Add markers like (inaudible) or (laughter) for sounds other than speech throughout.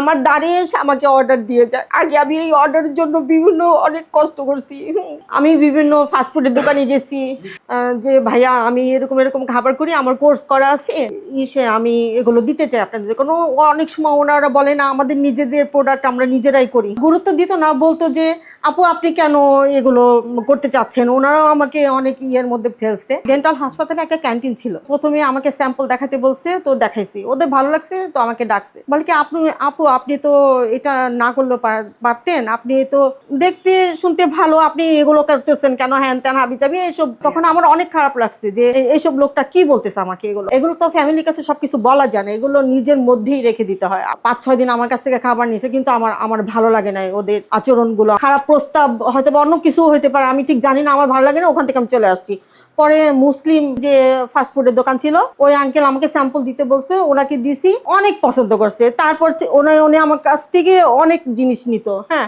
আমার দাঁড়িয়ে এসে আমাকে অর্ডার দিয়ে যায়। আগে আমি এই অর্ডারের জন্য বিভিন্ন অনেক কষ্ট করছি। আমি বিভিন্ন ফাস্টফুডের দোকানে গেছি। যে ভাইয়া, আমি এরকম এরকম খাবার করি, আমার কোর্স করা আছে। ইসে আমি এগুলো দিতে চাই আপনাদের। কোনো অনেক সময় ওনারা বলে, না, আমাদের নিজেদের প্রোডাক্ট আমরা নিজেরাই করি। গুরুত্ব দিত না, বলতো যে, আপু, আপনি কেন এগুলো করতে চাচ্ছেন? ওনারাও আমাকে অনেক ইয়ের মধ্যে ফেলছে। ডেন্টাল হাসপাতালে একটা ক্যান্টিন ছিল। প্রথমে আমাকে স্যাম্পল দেখাতে বলছে, তো দেখাইছি। ওদের ভালো লাগছে, তো আমাকে ডাকছে। বলে কি, আপনি, আপু আপনি তো এটা না করলেও পার- পারতেন। আপনি তো দেখতে, শুনতে ভালো। আপনি এগুলো করতেছেন কেন? হ্যান ত্যান, হাবি যাবি এইসব। তখন আমার অনেক খারাপ লাগছে যে এইসব লোকটা কি বলতেছে আমাকে এগুলো? এগুলো তো ফ্যামিলির কাছে সবকিছু বলা যায় না এগুলো নিজের মধ্যেই রেখে দিতে হয়। পাঁচ ছয় দিন আমার কাছ থেকে খাবার নিয়েছে কিন্তু আমার আমার ভালো লাগে না ওদের আচরণগুলো। খারাপ প্রস্তাব হয়তো বা অন্য কিছু হতে পারে। আমি ঠিক জানি না, আমার ভালো লাগে না, ওখান থেকে আমি চলে আসছি। পরে মুসলিম যে ফাস্টফুডের দোকান ছিল, ওই আঙ্কেল আমাকে স্যাম্পল দিতে বলছে, ওনাকে দিছি, অনেক পছন্দ করছে। তারপর থে- উনি আমার কাছ থেকে অনেক জিনিস নিত হ্যাঁ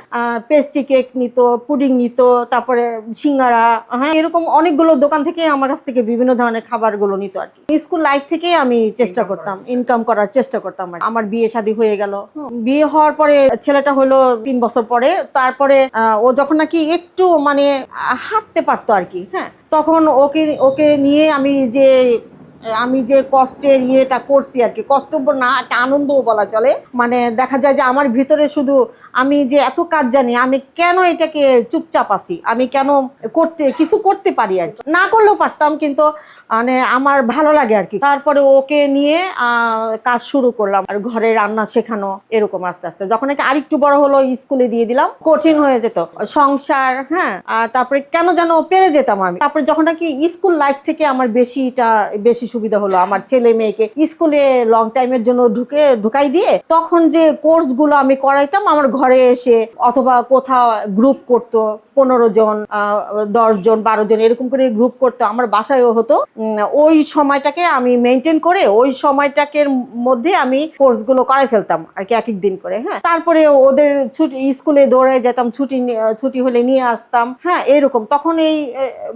পেস্ট্রি কেক নিত পুডিং নিত তারপরে সিঙ্গারা হ্যাঁ এরকম অনেকগুলো দোকান থেকে আমার কাছ থেকে বিভিন্ন ধরনের খাবারগুলো নিত আর কি। স্কুল লাইফ থেকে আমি চেষ্টা করতাম ইনকাম করার চেষ্টা করতাম আমার বিয়ে শাদী হয়ে গেল বিয়ে হওয়ার পরে ছেলেটা হলো তিন বছর পরে তারপরে ও যখন নাকি একটু মানে হাঁটতে পারতো আর কি হ্যাঁ তখন ওকে ওকে নিয়ে আমি যে আমি যে কষ্টের ইয়েটা করছি আর কি, কষ্ট না, একটা আনন্দও বলা চলে। মানে দেখা যায় যে আমার ভিতরে শুধু আমি যে এত কাজ জানি, আমি কেন এটাকে চুপচাপ আছি? আমি কেন করতে, কিছু করতে পারি আর কি? না করলেও পারতাম কিন্তু মানে আমার ভালো লাগে আর কি। তারপরে ওকে নিয়ে কাজ শুরু করলাম। আর ঘরে রান্না শেখানো এরকম আস্তে আস্তে। যখন নাকি আরেকটু বড় হলো, স্কুলে দিয়ে দিলাম, কঠিন হয়ে যেত। সংসার হ্যাঁ আর তারপরে কেন যেন পেরে যেতাম আমি। তারপরে যখন নাকি স্কুল লাইফ থেকে আমার বেশিটা, বেশি সুবিধা হলো। আমার ছেলে মেয়েকে স্কুলে লং টাইমের জন্য ঢুকে ঢুকাই দিয়ে তখন যে কোর্সগুলো আমি করাইতাম আমার ঘরে এসে অথবা কোথাও গ্রুপ করতো পনেরো জন দশ জন বারো জন এরকম করে গ্রুপ করতো আমার বাসায়ও হতো। ওই সময়টাকে আমি মেনটেন করে ওই সময়টাকে মধ্যে আমি কোর্সগুলো করাই ফেলতাম আর কি এক এক দিন করে হ্যাঁ। তারপরে ওদের ছুটি স্কুলে দৌড়ে যেতাম ছুটি ছুটি হলে নিয়ে আসতাম হ্যাঁ এরকম। তখন এই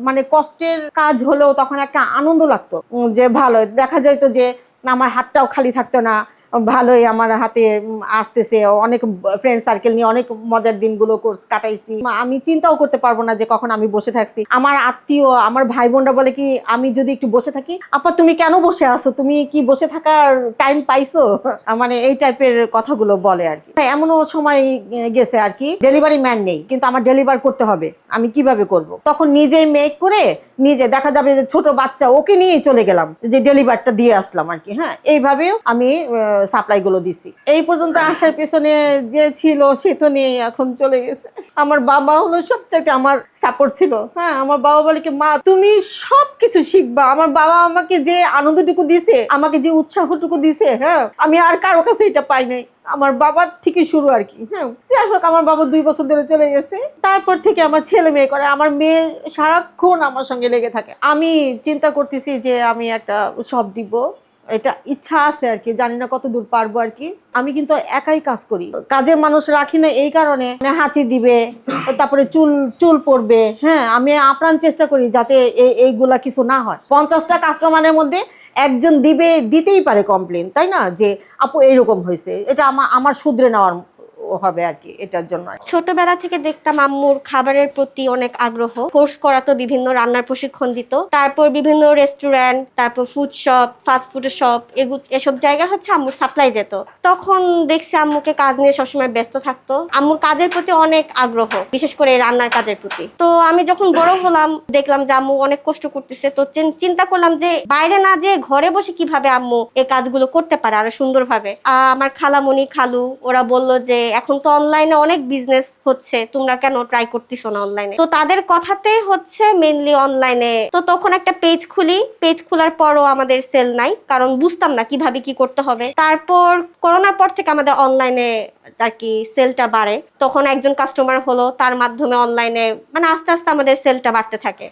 মানে কষ্টের কাজ হলেও তখন একটা আনন্দ লাগতো উম, যে ভালো দেখা যাইতো যে আমার হাতটাও খালি থাকতো না ভালোই আমার হাতে আসতেছে অনেক ফ্রেন্ড সার্কেল নিয়ে অনেক মজার দিনগুলো কোর্স কাটাইছি। আমি চিন্তাও করতে পারব না যে কখন আমি বসে থাকছি। আমার আত্মীয় আমার ভাই বোনরা বলে কি আমি যদি একটু বসে থাকি আপা তুমি কেন বসে আছো? তুমি কি বসে থাকার টাইম পাইছো? (laughs) মানে এই টাইপের কথাগুলো বলে আর কি। হ্যাঁ, এমনও সময় গেছে আর কি। ডেলিভারি ম্যান নেই কিন্তু আমার ডেলিভার করতে হবে। আমি কীভাবে করব? তখন নিজেই মেক করে নিজে, দেখা যাবে যে ছোট বাচ্চা ওকে নিয়ে চলে গেলাম, যে ডেলিভারটা দিয়ে আসলাম আর কি হ্যাঁ? এইভাবেও আমি সাপ্লাই গুলো দিছি। এই পর্যন্ত আসার পেছনে যে ছিল সে তো নেই এখন চলে গেছে। আমার বাবা হলো সবচাইতে আমার সাপোর্ট ছিল হ্যাঁ? আমার বাবা বলে কি, মা, তুমি সব কিছু শিখবা। আমার বাবা আমাকে যে আনন্দটুকু দিছে, আমাকে যে উৎসাহটুকু দিছে হ্যাঁ? আমি আর কারও কাছে এটা পাই নাই। আমার বাবার থেকে শুরু আর কি হ্যাঁ। যাই হোক, আমার বাবা দুই বছর ধরে চলে গেছে। তারপর থেকে আমার ছেলে মেয়ে করে, আমার মেয়ে সারাক্ষণ আমার সঙ্গে লেগে থাকে। আমি চিন্তা করতেছি যে আমি একটা সব দিব। এটা ইচ্ছা আছে আর কি, জানি না কত দূর পারব আর কি। আমি কিন্তু একাই কাজ করি। কাজের মানুষ রাখি না এই কারণে মানে হাঁচি দিবে, তারপরে চুল চুল পড়বে হ্যাঁ আমি আপ্রাণ চেষ্টা করি যাতে এই- এইগুলা কিছু না হয়। পঞ্চাশটা কাস্টমারের মধ্যে একজন দিবে, দিতেই পারে কমপ্লেন তাই না? যে, আপু, এইরকম হয়েছে। এটা আমার আমার শুধরে নেওয়ার হবে আর কি, এটার জন্য ছোটবেলা থেকে দেখতাম আম্মুর খাবারের প্রতি অনেক আগ্রহ। কোর্স করাতো বিভিন্ন রান্নার প্রশিক্ষণ দিত। তারপর বিভিন্ন রেস্টুরেন্ট তারপর food shop fast food shop এসব জায়গা হচ্ছে আম্মুর সাপ্লাই যেত। তখন দেখছি আম্মুকে কাজ নিয়ে সবসময় ব্যস্ত থাকতো। আম্মুর কাজের প্রতি অনেক আগ্রহ, বিশেষ করে রান্নার কাজের প্রতি। তো আমি যখন বড় হলাম, দেখলাম যে আম্মু অনেক কষ্ট করতেছে। তো চিন্তা করলাম যে বাইরে না যে ঘরে বসে কীভাবে আম্মু এই কাজগুলো করতে পারে আরও সুন্দরভাবে। আমার খালামণি খালু, ওরা বলল যে এখন তো অনলাইনে অনেক বিজনেস হচ্ছে, তোমরা কেন ট্রাই করতেছো না অনলাইনে তো তাদের কথাতে হচ্ছে মেনলি অনলাইনে তো তখন একটা পেজ খুলি পেজ খোলার পরও আমাদের সেল নাই, কারণ বুঝতাম না কীভাবে কি করতে হবে। তারপর করোনার পর থেকে আমাদের অনলাইনে আর কি সেলটা বাড়ে। তখন একজন কাস্টমার হলো, তার মাধ্যমে অনলাইনে মানে আস্তে আস্তে আমাদের সেলটা বাড়তে থাকে।